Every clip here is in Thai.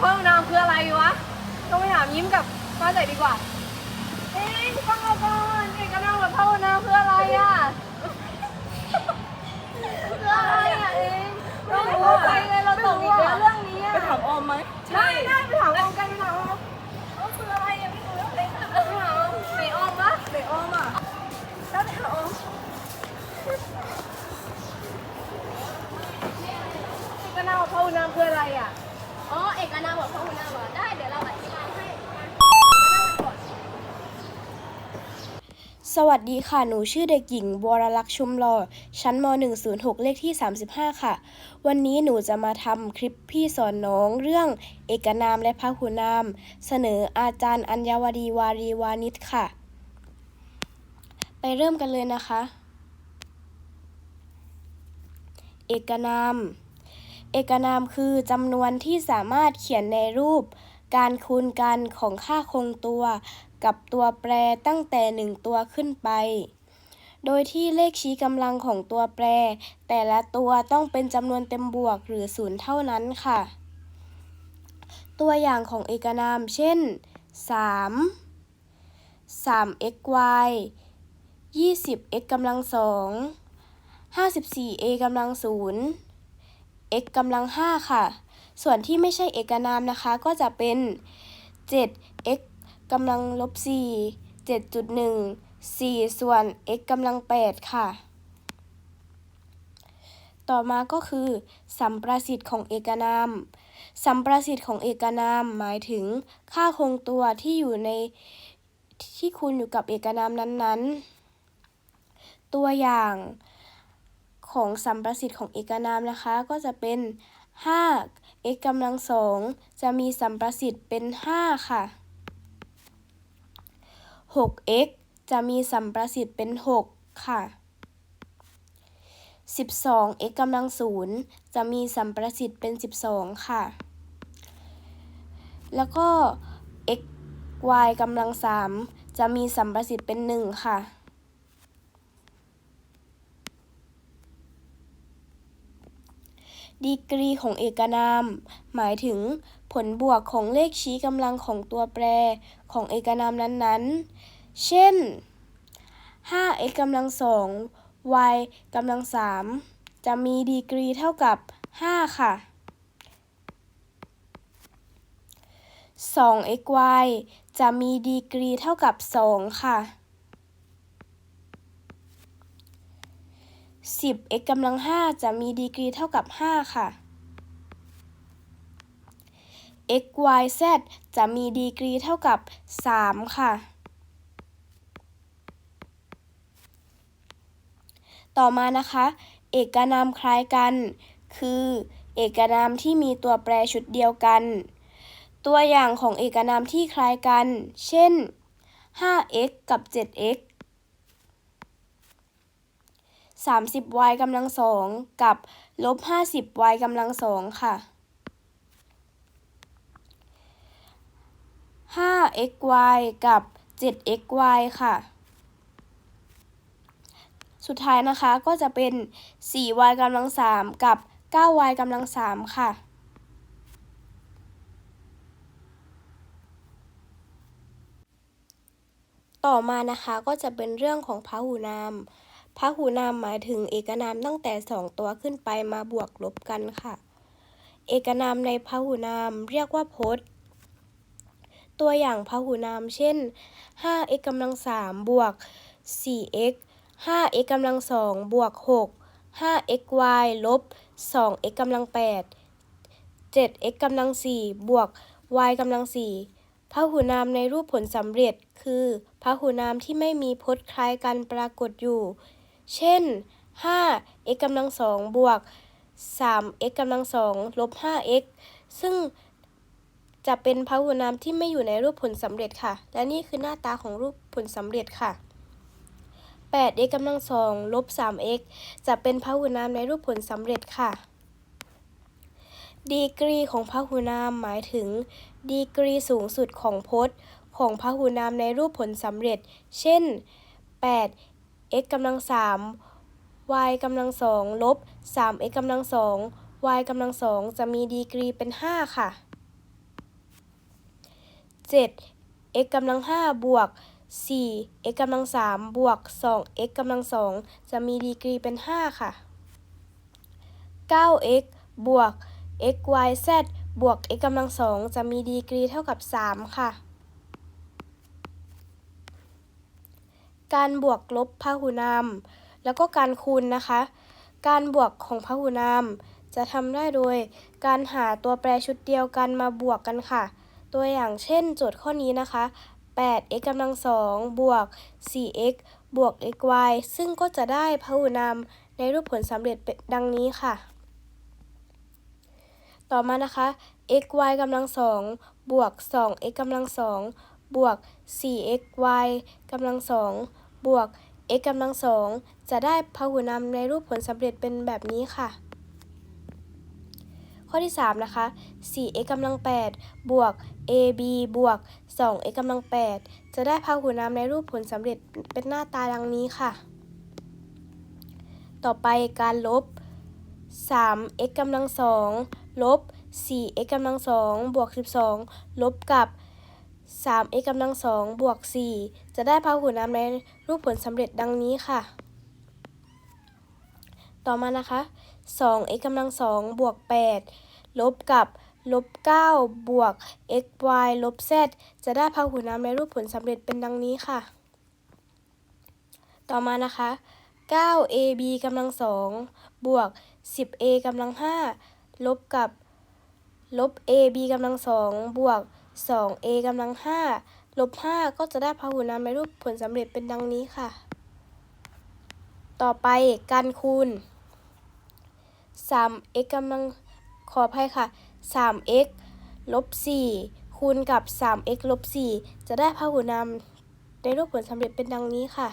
พหุนามคืออะไรวะ ต้องไปถามยิ้มกับป้าใจดีกว่า เอ้ยป้าป้าก่อนเอกนามกับพหุนามคืออะไรอะคืออะไรอะเองเราไม่เข้าใจเลยเราตกอีกแล้วเรื่องนี้อะ ไปถามออมไหม ได้ได้ไปถามออมกันไปถามออมออมคืออะไรอะไม่รู้เลยค่ะไปถามออมไหนออมวะ ไปออมอะแล้วไปถามออม เอกนามกับพหุนามคืออะไรอะ อ๋อเอกนามกับพหุนามเหรอได้เดี๋ยวเราอธิบายให้มานั่งกันก่อนสวัสดีค่ะ หนูชื่อเด็กหญิงวรลักษณ์ชุมหล่อชั้นม .106 เลขที่ 35 ค่ะ วันนี้หนูจะมาทำคลิปพี่สอนน้องเรื่องเอกนามและพหุนาม เสนออาจารย์อัญญาวดีวารีวานิชค่ะ ไปเริ่มกันเลยนะคะ เอกนาม เอกนามคือจำนวนที่สามารถเขียนในรูป การคูณกันของค่าคงตัว กับตัวแปรตั้งแต่หนึ่งตัวขึ้นไป โดยที่เลขชี้กำลังของตัวแปร แต่ละตัวต้องเป็นจำนวนเต็มบวกหรือศูนย์เท่านั้นค่ะ ตัวอย่างของเอกนาม เช่น 3 3xy 20x กำลังสอง 54a กำลังศูนย์ x กำลัง 5 ค่ะ ส่วนที่ไม่ใช่เอกนามนะคะ ก็จะเป็น 7x กำลังลบ 4 7.1 4 ส่วน x กำลัง 8 ค่ะ ต่อมาก็คือ สัมประสิทธิ์ของเอกนาม สัมประสิทธิ์ของเอกนามหมายถึงค่าคงตัวที่อยู่ในที่คูณอยู่กับเอกนามนั้นๆ ตัวอย่าง ของสัมประสิทธิ์ของเอกนามนะคะ ก็จะเป็น 5 x กำลังสองจะมีสัมประสิทธิ์เป็น 5 ค่ะ 6x จะมีสัมประสิทธิ์เป็น 6 ค่ะ 12x กำลังศูนย์จะมีสัมประสิทธิ์เป็น 12 ค่ะ แล้วก็ x y กำลังสามจะมีสัมประสิทธิ์เป็น 1 ค่ะ ดีกรีของเอกนาม หมายถึงผลบวกของเลขชี้กำลังของตัวแปรของเอกนามนั้นๆ เช่น 5x กำลังสอง y กำลังสามจะมีดีกรีเท่ากับ 5 ค่ะ 2xy จะมีดีกรีเท่ากับ 2 ค่ะ 10x กำลัง 5 จะมีดีกรีเท่ากับ 5 ค่ะ x y z จะมีดีกรีเท่ากับ 3 ค่ะ ต่อมานะคะ เอกนามคล้ายกัน คือ เอกนามที่มีตัวแปรชุดเดียวกัน ตัวอย่างของเอกนามที่คล้ายกัน เช่น 5x กับ 7x 30y กำลังสองกับลบ 50y กำลังสองค่ะ 5xy กับ 7xy ค่ะ สุดท้ายนะคะก็จะเป็น 4y กำลังสามกับ 9y กำลังสามค่ะต่อมานะคะก็จะเป็นเรื่องของพหุนาม พหุนามหมายถึงเอกนามตั้งแต่2ตัวขึ้นไปมาบวกลบกันค่ะ เอกนามในพหุนามเรียกว่าพจน์ ตัวอย่างพหุนามเช่น 5x กำลัง3บวก 4x 5x กำลัง2บวก 6 5xy ลบ 2x กำลัง8 7x กำลัง4บวก y กำลัง4พหุนามในรูปผลสำเร็จคือพหุนามที่ไม่มีพจน์คล้ายกันปรากฏอยู่ เช่น 5x กำลัง2บวก 3x กำลัง2ลบ 5x ซึ่งจะเป็นพหุนามที่ไม่อยู่ในรูปผลสำเร็จค่ะ และนี่คือหน้าตาของรูปผลสำเร็จค่ะ 8x กำลังสองลบ 3x จะเป็นพหุนามในรูปผลสำเร็จค่ะ ดีกรีของพหุนามหมายถึง ดีกรีสูงสุดของพจน์ ของพหุนามในรูปผลสำเร็จ เช่น x กำลัง3 y กำลังสองลบ 3x กำลังสอง y กำลังสองจะมีดีกรีเป็น 5 ค่ะ 7 x กำลัง5บวก 4 x กำลัง3บวก 2 x กำลัง2จะมีดีกรีเป็น 5 ค่ะ 9x บวก x y z บวก x กำลัง2จะมีดีกรีเท่ากับ 3 ค่ะ การบวกลบพหุนาม แล้วก็การคูณนะคะ การบวกของพหุนาม จะทำได้โดย การหาตัวแปรชุดเดียวกันมาบวกกันค่ะ ตัวอย่างเช่น โจทย์ข้อนี้นะคะ 8x กำลัง2บวก 4x บวก xy ซึ่งก็จะได้พหุนามในรูปผลสำเร็จเป็นดังนี้ค่ะ ต่อมานะคะ xy กำลัง2บวก 2x กำลัง2บวก 4xy กำลัง2 บวก x กำลัง2จะได้พหุนามในรูปผลสำเร็จเป็นแบบนี้ค่ะ ข้อที่ 3 นะคะ 4x กำลัง8บวก ab บวก 2x กำลัง8จะได้พหุนามในรูปผลสำเร็จเป็นหน้าตาดังนี้ค่ะ ต่อไปการลบ 3x กำลัง2ลบ 4x กำลัง2บวก 12 ลบกับ 3x กำลัง2บวก 4 จะได้พหุนามในรูปผลสำเร็จดังนี้ค่ะ ต่อมานะคะ 2x กำลัง2บวก 8 ลบกับลบ9บวก xy ลบ z จะได้พหุนามในรูปผลสำเร็จเป็นดังนี้ค่ะ ต่อมานะคะ 9ab กำลัง2บวก 10a กำลัง5ลบกับลบ ab กำลัง2บวก 2a กำลัง5ลบ 5 ก็จะได้พหุนามในรูปผลสำเร็จเป็นดังนี้ค่ะ ต่อไปการคูณ 3x กำลังขออภัยค่ะ 3x ลบ 4 คูณกับ 3x ลบ 4 จะได้พหุนามในรูปผลสำเร็จเป็นดังนี้ค่ะ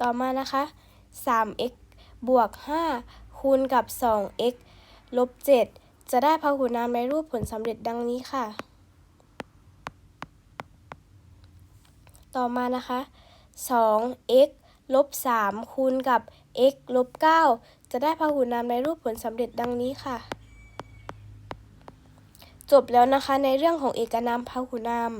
ต่อมานะคะ 3x บวก 5 คูณกับ 2x ลบ 7 จะได้พหุนามในรูปผลสำเร็จดังนี้ค่ะ ต่อมานะคะ 2x ลบ3คูณกับ x ลบ9จะได้พหุนามในรูปผลสำเร็จดังนี้ค่ะ จบแล้วนะคะในเรื่องของเอกนามพหุนาม